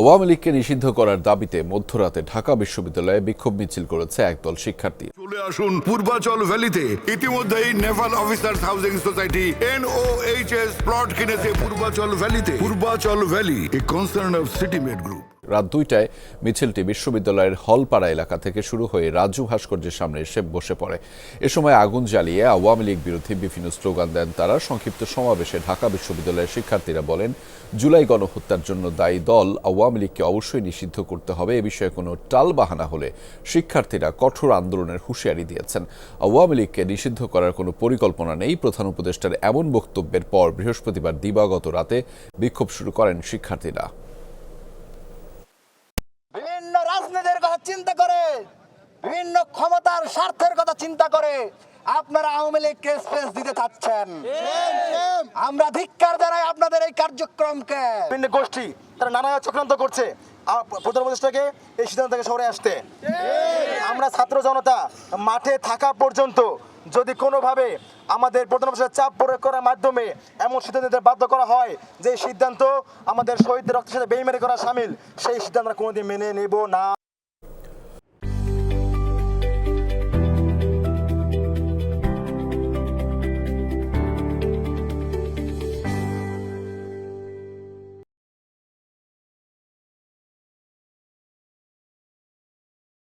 আওয়ামী লীগকে নিষিদ্ধ করার দাবিতে মধ্যরাতে ঢাকা বিশ্ববিদ্যালয়ে বিক্ষোভ মিছিল করেছে একদল শিক্ষার্থী। চলে আসুন পূর্বাচল ভ্যালিতে। ইতিমধ্যেই naval officer housing society NOHS plot কিনেছে Purbachal ভ্যালিতে। Purbachal valley a concern of city made group রাত দুইটায় মিছিলটি বিশ্ববিদ্যালয়ের হলপাড়া এলাকা থেকে শুরু হয়ে রাজু ভাস্কর্যের সামনে এসে বসে পড়ে। এ সময় আগুন জ্বালিয়ে আওয়ামী লীগ বিরোধী বিভিন্ন স্লোগান দেন তারা। সংক্ষিপ্ত সমাবেশে ঢাকা বিশ্ববিদ্যালয়ের শিক্ষার্থীরা বলেন, জুলাই গণহত্যার জন্য দায়ী দল আওয়ামী লীগকে অবশ্যই নিষিদ্ধ করতে হবে। এ বিষয়ে কোনো টাল বাহানা হলে শিক্ষার্থীরা কঠোর আন্দোলনের হুঁশিয়ারি দিয়েছেন। আওয়ামী লীগকে নিষিদ্ধ করার কোনো পরিকল্পনা নেই। প্রধান উপদেষ্টার এমন বক্তব্যের পর বৃহস্পতিবার দিবাগত রাতে বিক্ষোভ শুরু করেন শিক্ষার্থীরা। বিভিন্ন রাজনীতির কথা চিন্তা করে বিভিন্ন ক্ষমতার স্বার্থের কথা চিন্তা করে আপনারা আওয়ামী লীগকে স্পেস দিতে চাচ্ছেন। আমরা ধিক্কার জানাই আপনাদের এই কার্যক্রমকে। বিভিন্ন গোষ্ঠী তারা নানা চক্রান্ত করছে। প্রধান উপদেষ্টাকে এই সিদ্ধান্ত থেকে সরে আসতে। আমরা ছাত্র জনতা মাঠে থাকা পর্যন্ত যদি কোনোভাবে আমাদের প্রধান চাপ প্রয়োগ করার মাধ্যমে এমন সিদ্ধান্ত নিতে বাধ্য করা হয় যে সিদ্ধান্ত আমাদের শহীদদের রক্তের সাথে বেইমারি করা সামিল, সেই সিদ্ধান্ত আমরা কোনোদিন মেনে নেব না।